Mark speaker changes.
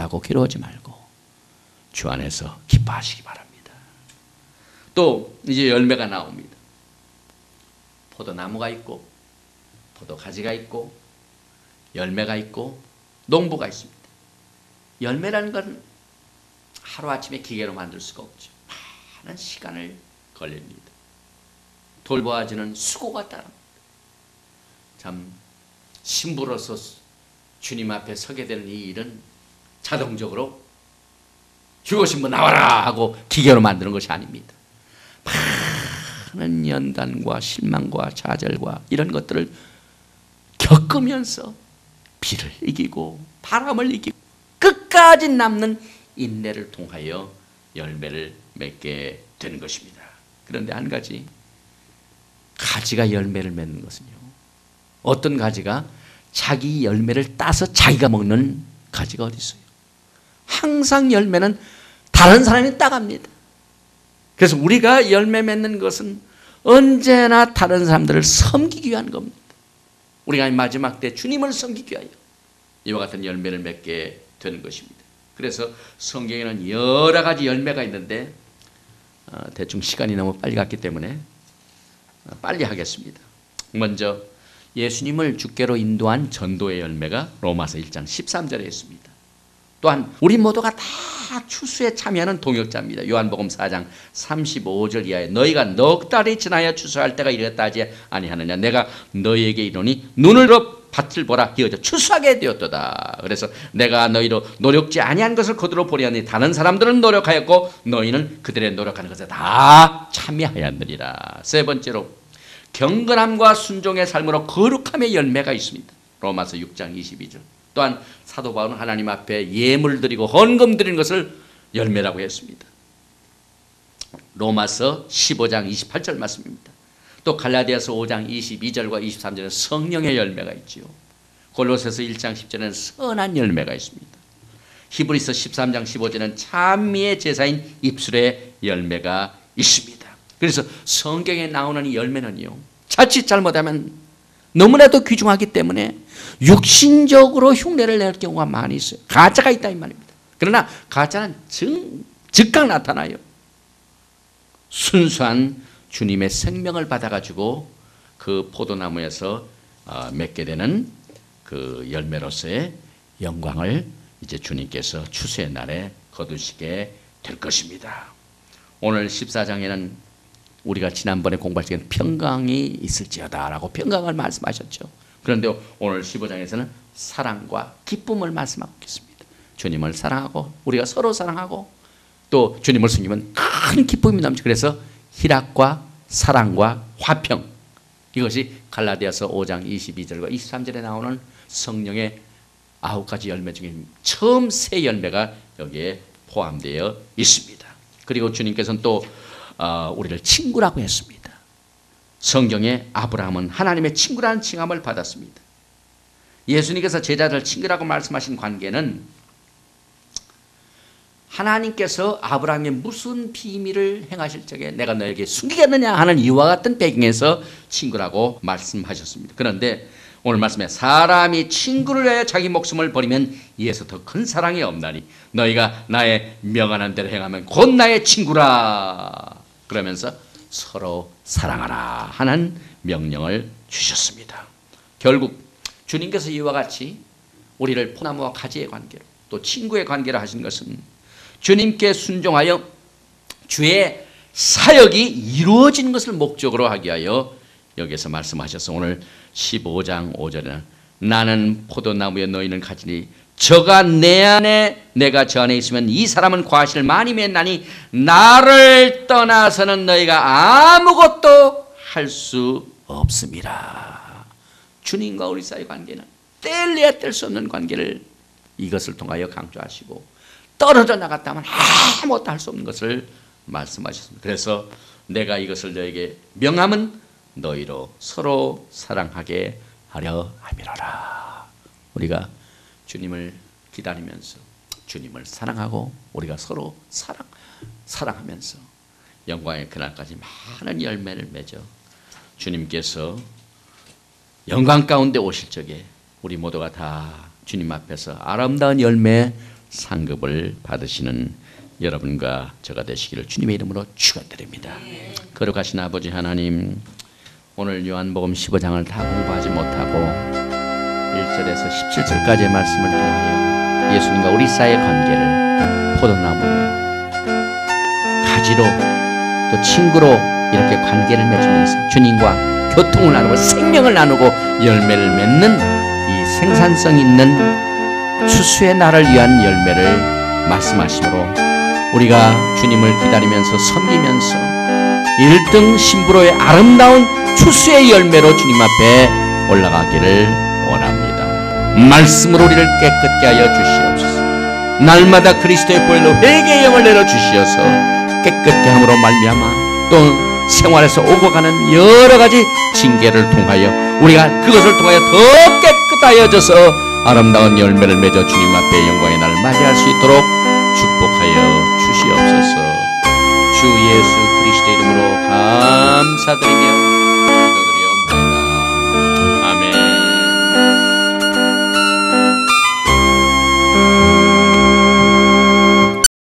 Speaker 1: 불안하다고 괴로워하지 말고 주 안에서 기뻐하시기 바랍니다. 또 이제 열매가 나옵니다. 포도나무가 있고 포도 가지가 있고 열매가 있고 농부가 있습니다. 열매라는 건 하루아침에 기계로 만들 수가 없죠. 많은 시간을 걸립니다. 돌보아주는 수고가 따릅니다. 참 신부로서 주님 앞에 서게 되는 이 일은 자동적으로 주고 신부 나와라 하고 기계로 만드는 것이 아닙니다. 많은 연단과 실망과 좌절과 이런 것들을 겪으면서 비를 이기고 바람을 이기고 끝까지 남는 인내를 통하여 열매를 맺게 되는 것입니다. 그런데 한 가지 가지가 열매를 맺는 것은요. 어떤 가지가 자기 열매를 따서 자기가 먹는 가지가 어디 있어요? 항상 열매는 다른 사람이 따갑니다. 그래서 우리가 열매 맺는 것은 언제나 다른 사람들을 섬기기 위한 겁니다. 우리가 마지막 때 주님을 섬기기 위하여 이와 같은 열매를 맺게 되는 것입니다. 그래서 성경에는 여러 가지 열매가 있는데 어, 대충 시간이 너무 빨리 갔기 때문에 어, 빨리 하겠습니다. 먼저 예수님을 주께로 인도한 전도의 열매가 로마서 1장 13절에 있습니다. 또한 우리 모두가 다 추수에 참여하는 동역자입니다. 요한복음 4장 35절 이하에 너희가 넉 달이 지나야 추수할 때가 이르렀다 하지 아니하느냐 내가 너희에게 이르니 들어 밭을 보라 기어져 추수하게 되었도다. 그래서 내가 너희로 노력지 아니한 것을 거두러 보려니 다른 사람들은 노력하였고 너희는 그들의 노력하는 것에 다 참여하였느니라. 세 번째로 경건함과 순종의 삶으로 거룩함의 열매가 있습니다. 로마서 6장 22절. 또한 사도 바울은 하나님 앞에 예물 드리고 헌금 드리는 것을 열매라고 했습니다. 로마서 15장 28절 말씀입니다. 또 갈라디아서 5장 22절과 23절에 성령의 열매가 있지요. 골로새서 1장 10절에는 선한 열매가 있습니다. 히브리서 13장 15절에는 찬미의 제사인 입술의 열매가 있습니다. 그래서 성경에 나오는 이 열매는요. 자칫 잘못하면 너무나도 귀중하기 때문에 육신적으로 흉내를 낼 경우가 많이 있어요. 가짜가 있다 이 말입니다. 그러나 가짜는 즉, 즉각 나타나요. 순수한 주님의 생명을 받아가지고 그 포도나무에서 어, 맺게 되는 그 열매로서의 영광을 이제 주님께서 추수의 날에 거두시게 될 것입니다. 오늘 14장에는 우리가 지난번에 공부할 때 평강이 있을지어다라고 평강을 말씀하셨죠. 그런데 오늘 15장에서는 사랑과 기쁨을 말씀하고 있습니다. 주님을 사랑하고 우리가 서로 사랑하고 또 주님을 숨기면 큰 기쁨이 넘치 그래서 희락과 사랑과 화평 이것이 갈라디아서 5장 22절과 23절에 나오는 성령의 아홉 가지 열매 중에 처음 세 열매가 여기에 포함되어 있습니다. 그리고 주님께서는 또 어, 우리를 친구라고 했습니다. 성경에 아브라함은 하나님의 친구라는 칭함을 받았습니다. 예수님께서 제자들 친구라고 말씀하신 관계는 하나님께서 아브라함의 무슨 비밀을 행하실 적에 내가 너에게 숨기겠느냐 하는 이와 같은 배경에서 친구라고 말씀하셨습니다. 그런데 오늘 말씀에 사람이 친구를 위하여 자기 목숨을 버리면 이에서 더 큰 사랑이 없나니 너희가 나의 명하는 대로 행하면 곧 나의 친구라 그러면서 서로 사랑하라 하는 명령을 주셨습니다. 결국 주님께서 이와 같이 우리를 포나무와 가지의 관계로 또 친구의 관계로 하신 것은 주님께 순종하여 주의 사역이 이루어진 것을 목적으로 하기 위하여 여기서 말씀하셔서 오늘 15장 5절에는 나는 포도나무에 너희는 가지니 저가 내 안에 내가 저 안에 있으면 이 사람은 과실을 많이 맺나니 나를 떠나서는 너희가 아무것도 할 수 없습니다. 주님과 우리 사이 관계는 뗄래야 뗄 수 없는 관계를 이것을 통하여 강조하시고 떨어져 나갔다면 아무것도 할 수 없는 것을 말씀하셨습니다. 그래서 내가 이것을 너에게 명함은 너희로 서로 사랑하게 하려 함이로라. 우리가 주님을 기다리면서 주님을 사랑하고 우리가 서로 사랑 사랑하면서 영광의 그날까지 많은 열매를 맺어 주님께서 영광 가운데 오실 적에 우리 모두가 다 주님 앞에서 아름다운 열매 상급을 받으시는 여러분과 저가 되시기를 주님의 이름으로 축원드립니다. 거룩하신 아버지 하나님 오늘 요한복음 15장을 다 공부하지 못하고 1절에서 17절까지의 말씀을 통하여 예수님과 우리 사이의 관계를 포도나무에 가지로 또 친구로 이렇게 관계를 맺으면서 주님과 교통을 나누고 생명을 나누고 열매를 맺는 이 생산성 있는 추수의 날을 위한 열매를 말씀하시므로 우리가 주님을 기다리면서 섬기면서 1등 신부로의 아름다운 추수의 열매로 주님 앞에 올라가기를 원합니다. 말씀으로 우리를 깨끗게 하여 주시옵소서. 날마다 그리스도의 보혈로 회개의 영을 내려 주시어서 깨끗게 함으로 말미암아 또 생활에서 오고 가는 여러 가지 징계를 통하여 우리가 그것을 통하여 더 깨끗하여져서 아름다운 열매를 맺어 주님 앞에 영광의 날을 맞이할 수 있도록 축복하여 주시옵소서. 주 예수 그리스도 이름으로